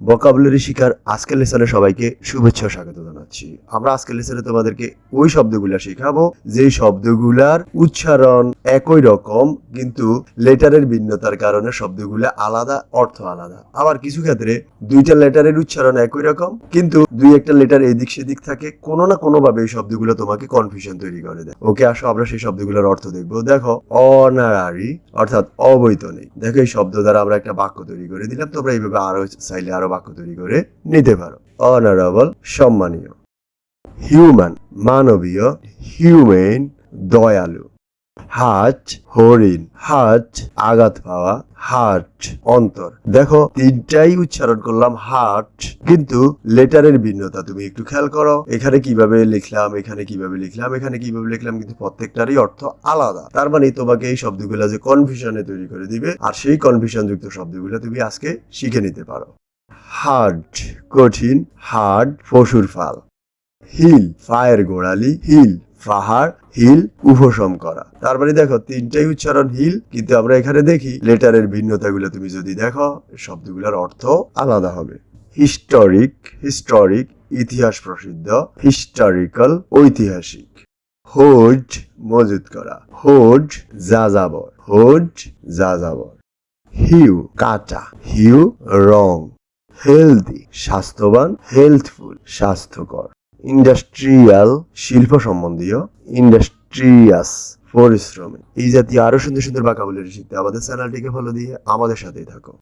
Vocabulary শিকার আজকের লেসনে সবাইকে শুভেচ্ছা স্বাগত জানাচ্ছি আমরা আজকের লেসনে তোমাদেরকে ওই শব্দগুলা শেখাবো, যেই শব্দগুলার উচ্চারণ একই রকম, কিন্তু লেটারের ভিন্নতার কারণে শব্দগুলা আলাদা, অর্থ আলাদা। আবার কিছু ক্ষেত্রে দুইটা লেটারের উচ্চারণ একই রকম, কিন্তু দুই একটা লেটার এদিক সেদিক থাকে, কোনো না কোনো ভাবে এই শব্দগুলো তোমাকে কনফিউশন তৈরি করে দেয়। ওকে, আসো, আমরা সেই শব্দগুলোর অর্থ দেখব। দেখো অনারারি অর্থাৎ অবৈতনিক। দেখো, এই শব্দ দ্বারা আমরা একটা বাক্য তৈরি করে দিলাম, তোমরা এইভাবে আরও চাইলে আরও বাক্য তৈরি করে নিতে পারো। অনারেবল, সম্মানীয়। হিউম্যান মানবীয় হিউম্যান দয়ালু। হাট হরিণ। হাট আঘাত পাওয়া। হাট, অন্তর। দেখো, তিনটাই উচ্চারণ করলাম হাট, কিন্তু লেটারের ভিন্নতা তুমি একটু খেয়াল করো। এখানে কীভাবে লিখলাম, এখানে কীভাবে লিখলাম, এখানে কীভাবে লিখলাম, কিন্তু প্রত্যেকটারই অর্থ আলাদা। তার মানে তোমাকে এই শব্দগুলো যে কনফিউশনে তৈরি করে দিবে, আর সেই কনফিউশন যুক্ত শব্দগুলো তুমি আজকে শিখে নিতে পারো। হার্ড কঠিন। হার্ড পশুর ফাল। হিল, ফায়ের গোড়ালি, হিল পাহাড় হিল, উপশম করা। তার মানে দেখো, তিনটাই উচ্চারণ হিল, কিন্তু আমরা এখানে দেখি লেটারের ভিন্নতাগুলো তুমি যদি দেখো, শব্দগুলোর অর্থ আলাদা হবে। হিস্টোরিক হিস্টোরিক, ইতিহাস প্রসিদ্ধ, হিস্টোরিক্যাল, ঐতিহাসিক। হোজ মজুদ করা। হোজ, যাযাবর। হোজ, যাযাবর। হিউ কাটা হিউ, রং। হেলদি, স্বাস্থ্যবান, হেলথফুল, স্বাস্থ্যকর। ইন্ডাস্ট্রিয়াল শিল্প সম্বন্ধীয় ইন্ডাস্ট্রিয়াস পরিশ্রমী। এই জাতীয় আরও সুন্দর সুন্দর বাক্যাবলী শিখতে আমাদের চ্যানেলটিকে ফলো দিয়ে আমাদের সাথেই থাকো।